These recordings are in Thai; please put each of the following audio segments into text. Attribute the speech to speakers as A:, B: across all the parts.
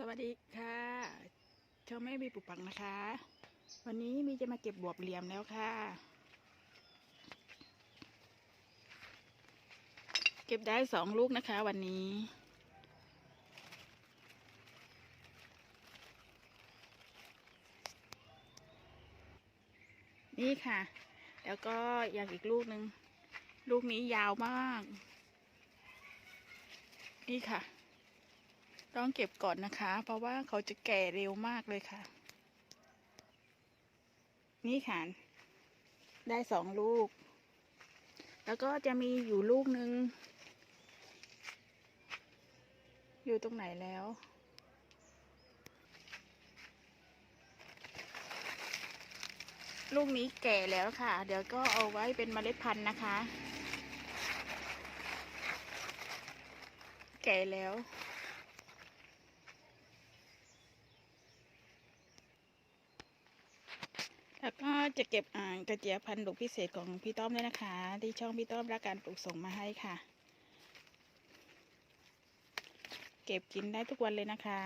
A: สวัสดีค่ะช่องแม่บีปุกปังนะคะ วันนี้มีจะมาเก็บบวบเหลี่ยมแล้วค่ะ เก็บได้สองลูกนะคะวันนี้นี่ค่ะ แล้วก็อย่างอีกลูกหนึ่ง ลูกนี้ยาวมาก นี่ค่ะ ต้องเก็บก่อนนะคะ เพราะว่าเขาจะแก่เร็วมากเลยค่ะ นี่ค่ะ ได้สองลูก แล้วก็จะมีอยู่ลูกหนึ่งอยู่ตรงไหนแล้วลูกนี้แก่แล้วค่ะ เดี๋ยวก็เอาไว้เป็นเมล็ดพันธุ์นะคะ แก่แล้ว แล้วก็จะเก็บอ่างกระเจี๊ยบพันธุ์ดอกพิเศษของพี่ต้อมด้วยนะคะ ที่ช่องพี่ต้อมรักการปลูกส่งมาให้ค่ะ เก็บกินได้ทุกวันเลยนะคะ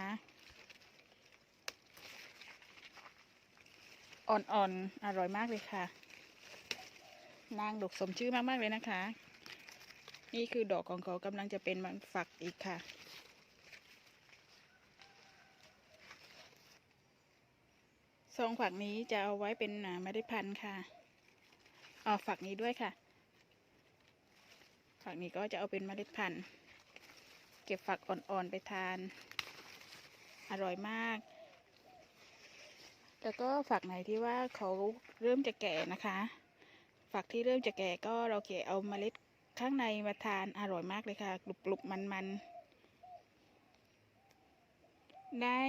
A: อ่อนๆอร่อยมากเลยค่ะ นางดกสมชื่อมากๆเลยนะคะ นี่คือดอกของเขากำลังจะเป็นมันฝักอีกค่ะ ซองฝักนี้จะเอาไว้เป็นอ่าเมล็ดพันธุ์ค่ะอ๋อฝักนี้ด้วยค่ะ ฝักนี้ก็จะเอาเป็นเมล็ดพันธุ์ เก็บฝักอ่อนๆไปทาน อร่อยมาก แล้วก็ฝักไหนที่ว่าเขาเริ่มจะแก่นะคะ ฝักที่เริ่มจะแก่ก็เราเก็บเอาเมล็ดข้างในมาทานอร่อยมากเลยค่ะกรุบๆมันๆได้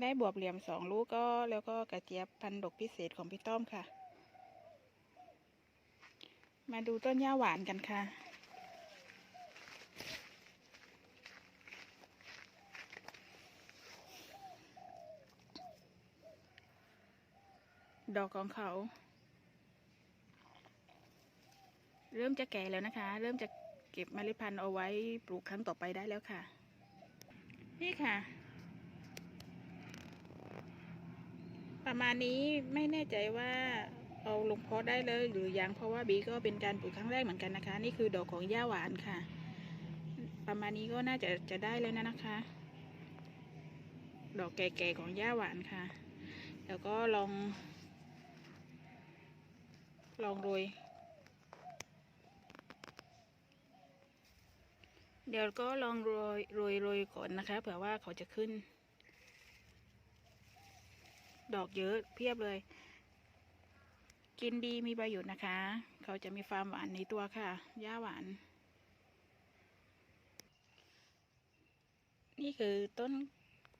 A: ได้บวบเหลี่ยมสองลูกก็แล้วก็กระเจี๊ยบพันดกพิเศษของพี่ต้อมค่ะ มาดูต้นหญ้าหวานกันค่ะ ดอกของเขา เริ่มจะแก่แล้วนะคะ เริ่มจะเก็บเมล็ดพันธุ์เอาไว้ปลูกครั้งต่อไปได้แล้วค่ะ นี่ค่ะ ประมาณนี้ไม่แน่ใจว่าเอาลงเพาะได้เลยหรือยังเพราะว่าบีก็เป็นการปลูกครั้งแรกเหมือนกันนะคะ นี่คือดอกของหญ้าหวานค่ะ ประมาณนี้ก็น่าจะจะได้แล้วนะนะคะ ดอกแก่ๆของหญ้าหวานค่ะ แล้วก็ลอง ลองโรยเดี๋ยวก็ลองโรยโรยโรยก่อนนะคะเผื่อว่าเขาจะขึ้น ดอกเยอะเพียบเลย กินดีมีประโยชน์นะคะ เขาจะมีความหวานในตัวค่ะหญ้าหวาน นี่คือต้น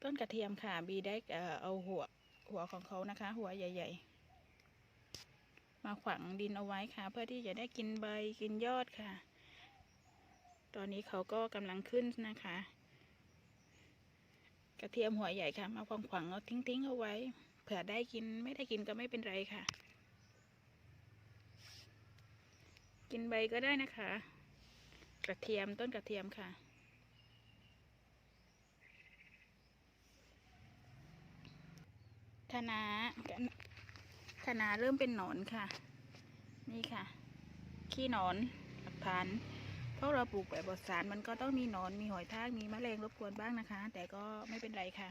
A: ต้นกระเทียมค่ะ บีได้เออเอาหัวหัวของเขานะคะ หัวใหญ่ ๆ มาขวางดินเอาไว้ค่ะ เพื่อที่จะได้กินใบกินยอดค่ะ ตอนนี้เขาก็กำลังขึ้นนะคะ กระเทียมหัวใหญ่ค่ะ มาขวางขวางๆเอาทิ้งๆเอาไว้ ผื่อได้กินไม่ได้กินก็ไม่เป็นไรค่ะ กินใบก็ได้นะคะ กระเทียมต้นกระเทียมค่ะคะน้าคะน้าเริ่มเป็นหนอนค่ะ นี่ค่ะ ขี้หนอนหลักฐานเพราะเราปลูกแบบบดสารมันก็ต้องมีหนอนมีหอยทากมีแมลงรบกวนบ้างนะคะ แต่ก็ไม่เป็นไรค่ะ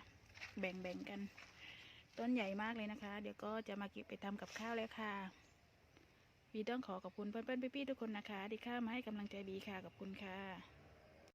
A: แบ่งๆกัน ต้นใหญ่มากเลยนะคะ เดี๋ยวก็จะมาเก็บไปทำกับข้าวแล้วค่ะ บีต้องขอขอบคุณเพื่อนๆพี่ๆทุกคนนะคะ ที่เข้ามาให้กำลังใจบีค่ะขอบคุณค่ะ